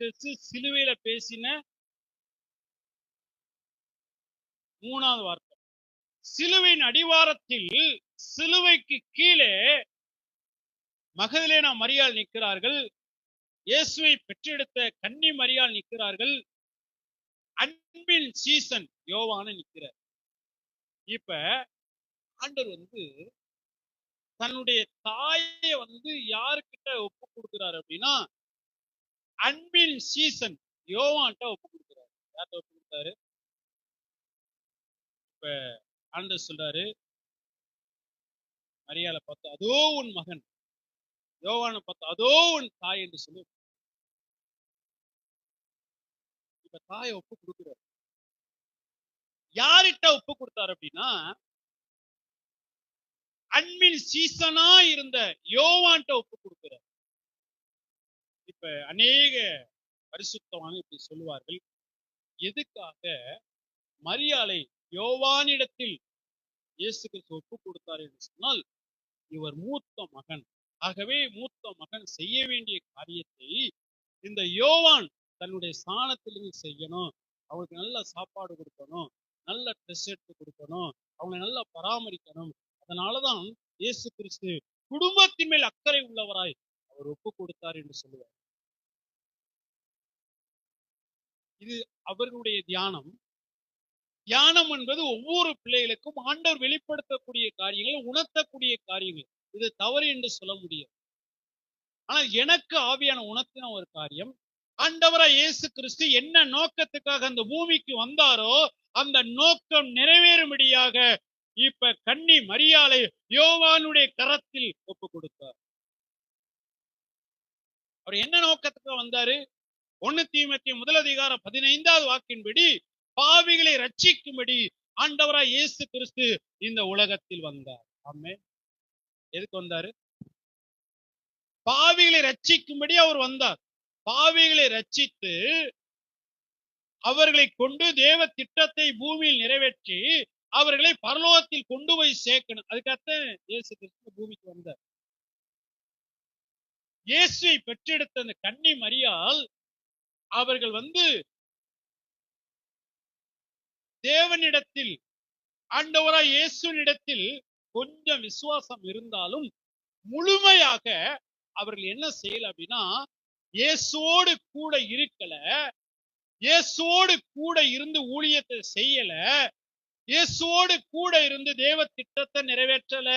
கிறிஸ்து சிலுவையில பேசின மூணாவது வார்த்தை. சிலுவையின் அடிவாரத்தில் சிலுவைக்கு கீழே மகதிலேனா மரியாள் நிற்கிறார்கள். இயேசுவை பெற்றெடுத்த கன்னி மரியாள் நிற்கிறார்கள். அன்பின் சீசன் யோவான நிற்கிறார். இப்ப ஆண்டர் வந்து தன்னுடைய தாயை வந்து யாருக்கிட்ட ஒப்பு கொடுக்கிறார் அப்படின்னா அன்பின் சீசன் யோவான்ட்ட ஒப்பு கொடுக்குறாரு. யார்கிட்ட ஒப்பு கொடுத்தாரு இப்ப ஆண்டவர் சொல்றாரு மரியால பார்த்து அதோ உன் மகன். யோவான பார்த்து அதோ உன் தாய் என்று சொல்லி இப்ப தாயை ஒப்பு கொடுக்குறாரு. யார்கிட்ட ஒப்பு கொடுத்தாரு அப்படின்னா அன்பின் சீசனா இருந்த யோவான்ட்ட ஒப்பு இப்ப அநேக பரிசுத்தவான இப்படி சொல்லுவார்கள். எதுக்காக மரியாலை யோவானிடத்தில் இயேசு கிறிஸ்து ஒப்பு கொடுத்தார் என்று சொன்னால் இவர் மூத்த மகன். ஆகவே மூத்த மகன் செய்ய வேண்டிய காரியத்தை இந்த யோவான் தன்னுடைய ஸ்தானத்திலிருந்து செய்யணும். அவங்களுக்கு நல்ல சாப்பாடு கொடுக்கணும் நல்ல ட்ரெஸ் எடுத்து கொடுக்கணும் அவங்களை நல்லா பராமரிக்கணும். அதனாலதான் இயேசு கிறிஸ்து குடும்பத்தின் மேல் அக்கறை உள்ளவராய் அவர் ஒப்பு கொடுத்தார் என்று சொல்லுவார். இது அவர்களுடைய தியானம். தியானம் என்பது ஒவ்வொரு பிள்ளைகளுக்கும் ஆண்டவர் வெளிப்படுத்தக்கூடிய காரியங்கள் உணர்த்தக்கூடிய காரியங்கள். இது தவறு என்று சொல்ல முடியாது. ஆனால் எனக்கு ஆவியான உணர்த்தின ஒரு காரியம் ஆண்டவரா இயேசு கிறிஸ்து என்ன நோக்கத்துக்காக அந்த பூமிக்கு வந்தாரோ அந்த நோக்கம் நிறைவேறும்படியாக இப்ப கன்னி மரியாதை யோவானுடைய கரத்தில் ஒப்பு கொடுத்தார் அவர் என்ன நோக்கத்துக்கு வந்தாரு? ஒன்னு தீமத்திய முதல் பதினைந்தாவது வாக்கின்படி பாவிகளை ரட்சிக்கும்படி ஆண்டவராய் இயேசு கிறிஸ்து இந்த உலகத்தில் வந்தார். ஆமே எதுக்கு வந்தாரு? பாவிகளை ரட்சிக்கும்படி அவர் வந்தார். பாவிகளை ரட்சித்து அவர்களை கொண்டு தேவ திட்டத்தை பூமியில் நிறைவேற்றி அவர்களை பரலோகத்தில் கொண்டு போய் சேர்க்கணும். அதுக்காகத்தான் இயேசு கிறிஸ்து பூமிக்கு வந்தார். இயேசுவை பெற்றெடுத்த அந்த கன்னி மரியால் அவர்கள் வந்து தேவனிடத்தில் ஆண்டவராய் இயேசுனிடத்தில் கொஞ்சம் விசுவாசம் இருந்தாலும் முழுமையாக அவர்கள் என்ன செய்யல அப்படின்னா இயேசுவோடு கூட இருக்கல இயேசுவோடு கூட இருந்து ஊழியத்தை செய்யல இயேசுவோடு கூட இருந்து தேவ திட்டத்தை நிறைவேற்றல.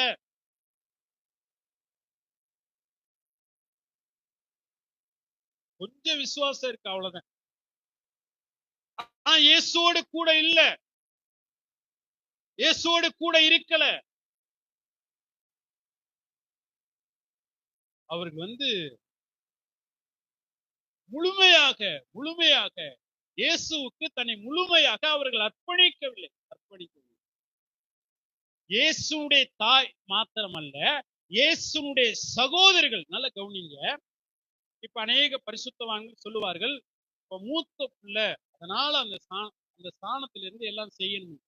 கொஞ்சம் விசுவாசம் இருக்கு அவ்வளவுதான். ஆனா இயேசுவோடு கூட இல்ல. இயேசுவோடு கூட இருக்கல. அவருக்கு வந்து முழுமையாக முழுமையாக இயேசுவுக்கு தன்னை முழுமையாக அவர்கள் அர்ப்பணிக்கவில்லை. அர்ப்பணிக்கவில்லை. இயேசுடைய தாய் மாத்திரமல்ல இயேசுடைய சகோதரர்கள் நல்ல கவனிங்க. இப்ப அநேக பரிசுத்தவான்கள் சொல்லுவார்கள் இப்ப மூத்த பிள்ளை அதனால அந்த சா அந்த ஸ்தானத்திலிருந்து எல்லாம் செய்யணும்.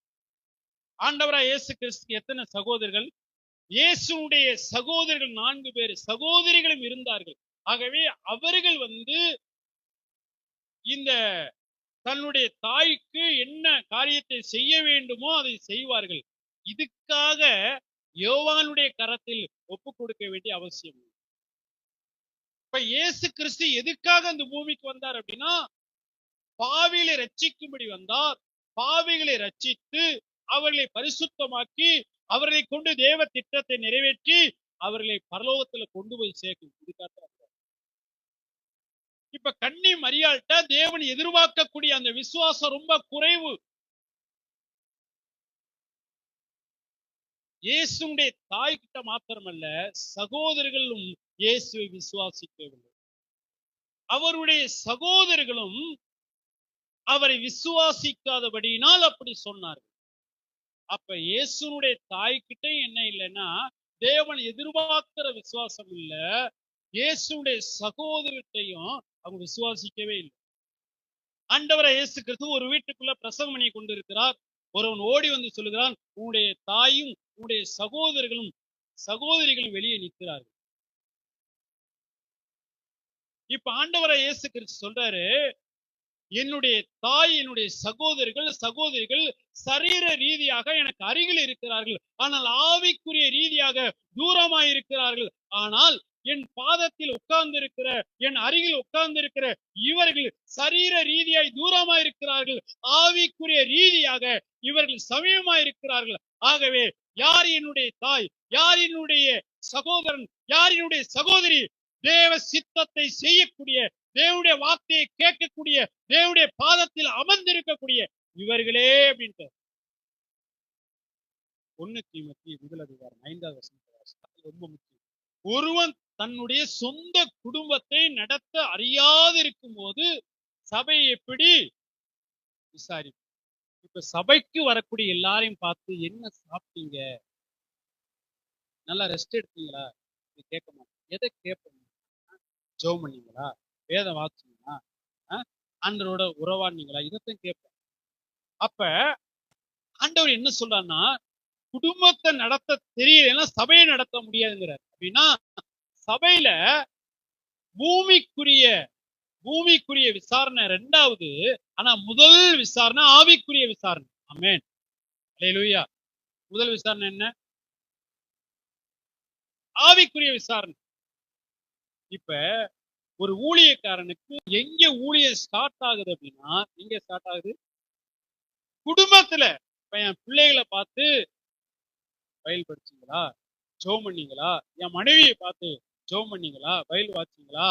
ஆண்டவரா இயேசு கிறிஸ்துக்கு எத்தனை சகோதரர்கள்? இயேசுடைய சகோதரர்கள் நான்கு பேர் சகோதரிகளும் இருந்தார்கள். ஆகவே அவர்கள் வந்து இந்த தன்னுடைய தாய்க்கு என்ன காரியத்தை செய்ய வேண்டுமோ அதை செய்வார்கள். இதுக்காக யோவானுடைய கரத்தில் ஒப்பு கொடுக்க வேண்டிய அவசியம் இல்லை. இப்ப இயேசு கிறிஸ்து எதுக்காக அந்த பூமிக்கு வந்தார் அப்படின்னா பாவிகளை ரட்சிக்கும்படி வந்தார். பாவிகளை ரட்சித்து அவர்களை பரிசுத்தமாக்கி அவர்களை கொண்டு தேவ திட்டத்தை நிறைவேற்றி அவர்களை பரலோகத்துல கொண்டு போய் சேர்க்கும். இதுக்காக இப்ப கண்ணி மரியாள்கிட்ட தேவன் எதிர்பார்க்கக்கூடிய அந்த விசுவாசம் ரொம்ப குறைவு. இயேசுடைய தாய் கிட்ட மாத்திரமல்ல சகோதரர்களும் இயேசுவை விசுவாசிக்கவில்லை. அவருடைய சகோதரர்களும் அவரை விசுவாசிக்காதபடியினால் அப்படி சொன்னார்கள். அப்ப இயேசுனுடைய தாய்கிட்ட என்ன இல்லைன்னா தேவன் எதிர்பார்க்கிற விசுவாசம் இல்ல. இயேசுடைய சகோதரத்தையும் அவங்க விசுவாசிக்கவே இல்லை. ஆண்டவரை இயேசு கிறிஸ்து ஒரு வீட்டுக்குள்ள பிரசவம் பண்ணி கொண்டிருக்கிறார். ஒருவன் ஓடி வந்து சொல்லுகிறான் உன்னுடைய தாயும் உன்னுடைய சகோதரர்களும் சகோதரிகளும் வெளியே நிற்கிறார்கள். இப்ப ஆண்டவரை இயேசு கிறிஸ்து சொல்றாரு என்னுடைய தாய் என்னுடைய சகோதரர்கள் சகோதரிகள் சரீர ரீதியாக எனக்கு அருகில் இருக்கிறார்கள். ஆனால் ஆவிக்குரிய ரீதியாக தூரமாய் இருக்கிறார்கள் ஆனால் என் பாதத்தில் உட்கார்ந்து இருக்கிற என் அருகில் உட்கார்ந்து இருக்கிற இவர்கள் சரீர ரீதியாய் தூரமாய் இருக்கிறார்கள் ஆவிக்குரிய ரீதியாக இவர்கள் சமயமாய் இருக்கிறார்கள் ஆகவே யார் என்னுடைய தாய் யார் என்னுடைய சகோதரன் யார் என்னுடைய சகோதரி தேவ சித்தத்தை செய்யக்கூடிய தேவனுடைய வார்த்தையை கேட்கக்கூடிய தேவனுடைய பாதத்தில் அமர்ந்திருக்கக்கூடிய இவர்களே அப்படின்ட்டு. ஒண்ணு தீமத்தி முதல் அதிகாரம் ஐந்தாவது ரொம்ப முக்கியம். ஒருவன் தன்னுடைய சொந்த குடும்பத்தை நடத்த அறியாதிருக்கும் போது சபை எப்படி விசாரிப்பு இப்ப சபைக்கு வரக்கூடிய எல்லாரையும் பார்த்து என்ன சாப்பிட்டீங்க? நல்லா ரெஸ்ட் எடுத்தீங்களா? கேட்க மாட்டேன் எதை கேட்போம்? ஜெபம் பண்ணீங்களா வேதம் வாசிச்சீங்களா ஆண்டரோட உறவாடினீங்களா இதைத்தான் கேட்பேன். அப்ப ஆண்டவர் என்ன சொல்றாருன்னா குடும்பத்தை நடத்த தெரியலன்னா சபையை நடத்த முடியாதுங்கிறார். அப்படின்னா சபையில பூமிக்குரிய பூமிக்குரிய விசாரணை ரெண்டாவது ஆனா முதல் விசாரணை ஆவிக்குரிய விசாரணை. அமேன் அல்லேலூயா முதல் விசாரணை என்ன? ஆவிக்குரிய விசாரணை. இப்ப ஒரு ஊழியக்காரனுக்கு எங்க ஊழியம் ஸ்டார்ட் ஆகுது அப்படின்னா எங்க ஸ்டார்ட் ஆகுது? குடும்பத்துல. இப்ப என் பிள்ளைகளை பார்த்து வயல் படிச்சீங்களா ஜோம் பண்ணீங்களா? என் மனைவியை பார்த்து ஜோம் பண்ணீங்களா? வயல் வாச்சிங்களா?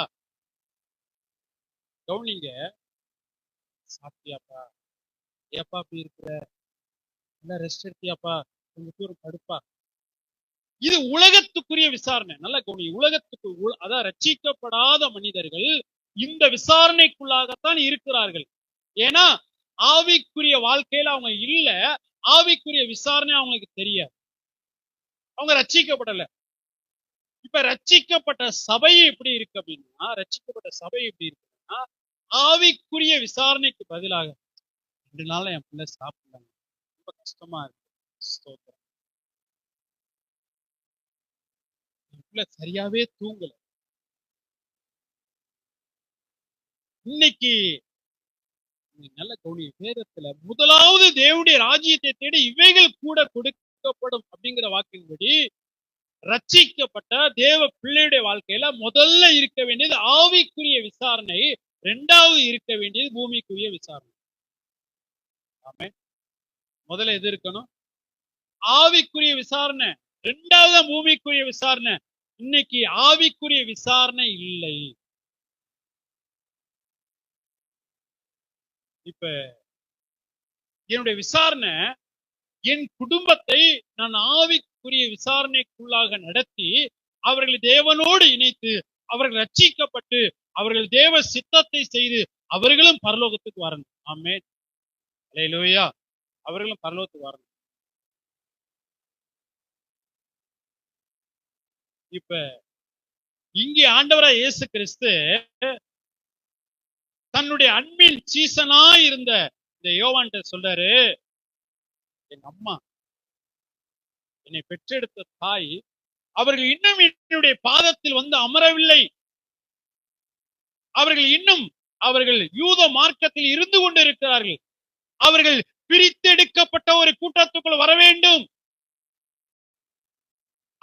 கவுனிங்க சாப்பிட்டியாப்பா? ஏப்பா அப்படி இருக்கிற? நல்லா ரெஸ்ட் எடுத்தியாப்பா? கொஞ்சம் தூரம் படுப்பா. இது உலகத்துக்குரிய விசாரணை. நல்ல கவனி உலகத்துக்கு உ- அதான் ரட்சிக்கப்படாத மனிதர்கள் இந்த விசாரணைக்குள்ளாகத்தான் இருக்கிறார்கள். ஏன்னா ஆவிக்குரிய வாழ்க்கையில அவங்க இல்ல ஆவிக்குரிய விசாரணை அவங்களுக்கு தெரியாது. அவங்க ரச்சிக்கப்படல இப்ப ரச்சிக்கப்பட்ட சபை எப்படி இருக்கு அப்படின்னா ரச்சிக்கப்பட்ட சபை எப்படி இருக்குன்னா ஆவிக்குரிய விசாரணைக்கு பதிலாக ரெண்டு நாள் என் பிள்ளை சாப்பிடலாம் ரொம்ப கஷ்டமா இருக்கு. ஸ்தோத்திரம். என் சரியாவே தூங்கல. இன்னைக்கு நல்ல கவுனி வேதத்துல முதலாவது தேவனுடைய ராஜ்யத்தை தேடி இவைகள் கூட கொடுக்கப்படும் அப்படிங்கிற வாக்கின்படி ரச்சிக்கப்பட்ட தேவ பிள்ளையுடைய வாழ்க்கையில முதல்ல இருக்க வேண்டியது ஆவிக்குரிய விசாரணை ரெண்டாவது இருக்க வேண்டியது பூமிக்குரிய விசாரணை. ஆமே முதல்ல எது இருக்கணும்? ஆவிக்குரிய விசாரணை. ரெண்டாவது பூமிக்குரிய விசாரணை. இன்னைக்கு ஆவிக்குரிய விசாரணை இல்லை. இப்ப என்னுடைய விசாரணை என் குடும்பத்தை நான் ஆவிக்குரிய விசாரணைக்குள்ளாக நடத்தி அவர்களை தேவனோடு இணைத்து அவர்கள் ரட்சிக்கப்பட்டு அவர்கள் தேவ சித்தத்தை செய்து அவர்களும் பரலோகத்துக்கு வரணும். ஆமே அலையிலோயா அவர்களும் பரலோகத்துக்கு வரணும். இப்ப இங்கே ஆண்டவரா இயேசு கிறிஸ்து தன்னுடைய அன்பின் சீசனா இருந்த இந்த யோவான்ட்ட சொல்றாரு என் அம்மா என்னை பெற்றெடுத்த தாய் அவர்கள் இன்னும் என்னுடைய பாதத்தில் வந்து அமரவில்லை. அவர்கள் இன்னும் அவர்கள் யூத மார்க்கத்தில் இருந்து கொண்டிருக்கிறார்கள். அவர்கள் பிரித்தெடுக்கப்பட்ட ஒரு கூட்டத்துக்குள் வர வேண்டும்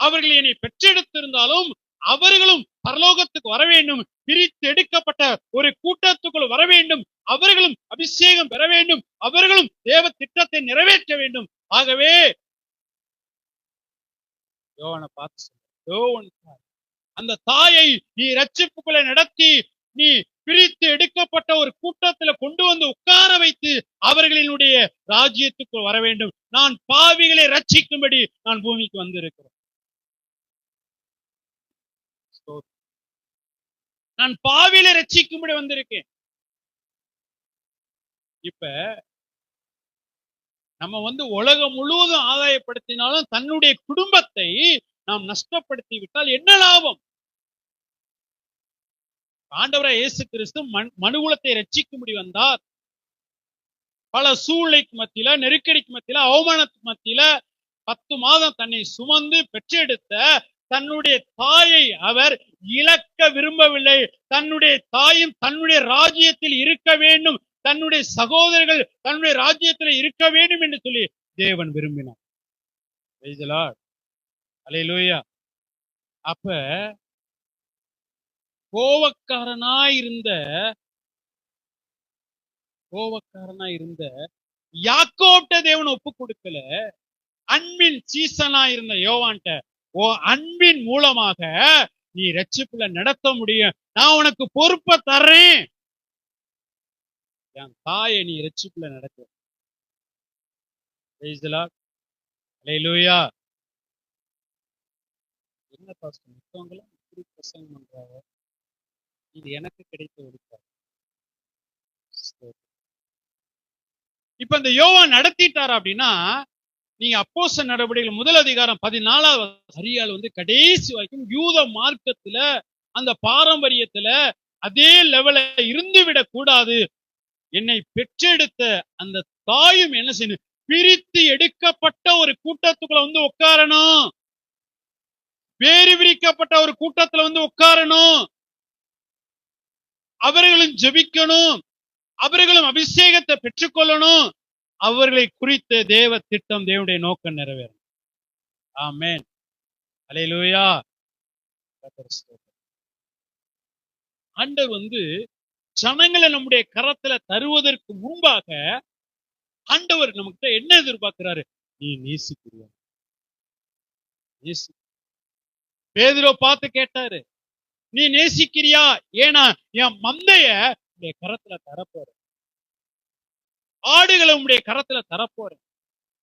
அவர்கள் என்னை பெற்றெடுத்திருந்தாலும் அவர்களும் பரலோகத்துக்கு வர வேண்டும். பிரித்து எடுக்கப்பட்ட ஒரு கூட்டத்துக்குள் வர வேண்டும். அவர்களும் அபிஷேகம் பெற வேண்டும். அவர்களும் தேவ திட்டத்தை நிறைவேற்ற வேண்டும். ஆகவே யோவனை பார்த்து அந்த தாயை நீ ரட்சிப்புகளை நடத்தி நீ பிரித்து எடுக்கப்பட்ட ஒரு கூட்டத்துல கொண்டு வந்து உட்கார வைத்து அவர்களினுடைய ராஜ்யத்துக்கு வர வேண்டும். நான் பாவிகளை ரட்சிக்கும்படி நான் பூமிக்கு வந்திருக்கிறேன். நான் பாவில ரட்சிக்கும்படி வந்திருக்கேன். இப்ப நம்ம வந்து உலகம் முழுவதும் ஆதாயப்படுத்தினாலும் தன்னுடைய குடும்பத்தை நாம் நஷ்டப்படுத்தி விட்டால் என்ன லாபம்? ஆண்டவராய் இயேசு கிறிஸ்து மண் மனுகுலத்தை ரட்சிக்கும்படி வந்தார். பல சூழ்நிலைக்கு மத்தியில நெருக்கடிக்கு மத்தியில அவமானத்துக்கு மத்தியில பத்து மாதம் தன்னை சுமந்து பெற்றெடுத்த தன்னுடைய தாயை அவர் இழக்க விரும்பவில்லை. தன்னுடைய தாயும் தன்னுடைய ராஜ்யத்தில் இருக்க வேண்டும். தன்னுடைய சகோதரர்கள் தன்னுடைய ராஜ்யத்தில் இருக்க வேண்டும் என்று சொல்லி தேவன் விரும்பினார். Praise அப்ப கோவக்காரனா இருந்த கோவக்காரனா இருந்த யாக்கோட்ட தேவன் ஒப்பு கொடுக்கல. அன்பின் சீசனா இருந்த யோவான்ட்ட ஓ அன்பின் மூலமாக நீ ரட்சிப்புல நடத்த முடியும். நான் உனக்கு பொறுப்பை தர்றேன். என் தாயை நீ ரட்சிப்புல நடக்க Praise என்ன பாஸ்டர் இப்படி பிரசங்கம் பண்றாங்க. இது எனக்கு கிடைத்த வெளிப்பாடு இப்ப இந்த யோவா நடத்திட்டார் அப்படின்னா நீங்க அப்போச நடவடிக்கைகள் முதல் அதிகாரம் பதினாலாவது சரியால் வந்து கடைசி வரைக்கும் யூத மார்க்கத்துல அந்த பாரம்பரியத்துல அதே லெவல இருந்து விடக் கூடாது. என்னை பெற்றெடுத்த அந்த தாயும் என்ன செய்யணும் பிரித்து எடுக்கப்பட்ட ஒரு கூட்டத்துக்குள்ள வந்து உட்காரணும். வேறு விரிக்கப்பட்ட ஒரு கூட்டத்துல வந்து உட்காரணும். அவர்களும் ஜெபிக்கணும். அவர்களும் அபிஷேகத்தை பெற்றுக்கொள்ளணும். அவர்களை குறித்த தேவ திட்டம் தேவனுடைய நோக்கம் நிறைவேறும். ஆமேன். அலையிலூயா ஆண்டவர் வந்து ஜனங்களை நம்முடைய கரத்துல தருவதற்கு முன்பாக ஆண்டவர் நமக்கிட்ட என்ன எதிர்பார்க்கிறாரு? நீ நேசிக்கிறியா? நேசி பேதுரோ பார்த்து கேட்டாரு. நீ நேசிக்கிறியா? ஏன்னா என் மந்தைய கரத்துல தரப்போற ஆடுகளை உடைய கரத்துல தரப்போறேன்.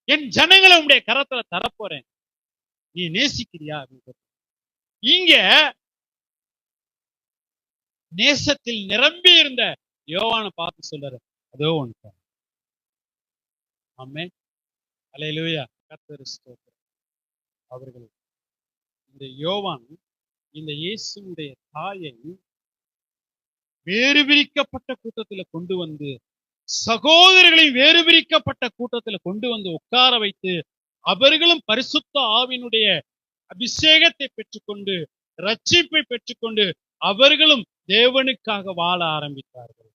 என் ஜனங்களை உடைய கரத்துல தரப்போறேன். நீ நேசிக்கிறியா அப்படின்னு இங்க நேசத்தில் நிரம்பி இருந்த யோவான பார்த்து சொல்றாரு அதோ ஒன்று ஆமே அலையிலுயா கர்த்தர் அவர்கள் இந்த யோவான் இந்த இயேசுடைய தாயை வேறு விரிக்கப்பட்ட கூட்டத்துல கொண்டு வந்து சகோதரர்களையும் வேறு பிரிக்கப்பட்ட கூட்டத்தில் கொண்டு வந்து உட்கார வைத்து அவர்களும் பரிசுத்த ஆவினுடைய அபிஷேகத்தை பெற்றுக்கொண்டு ரட்சிப்பை பெற்றுக்கொண்டு அவர்களும் தேவனுக்காக வாழ ஆரம்பித்தார்கள்.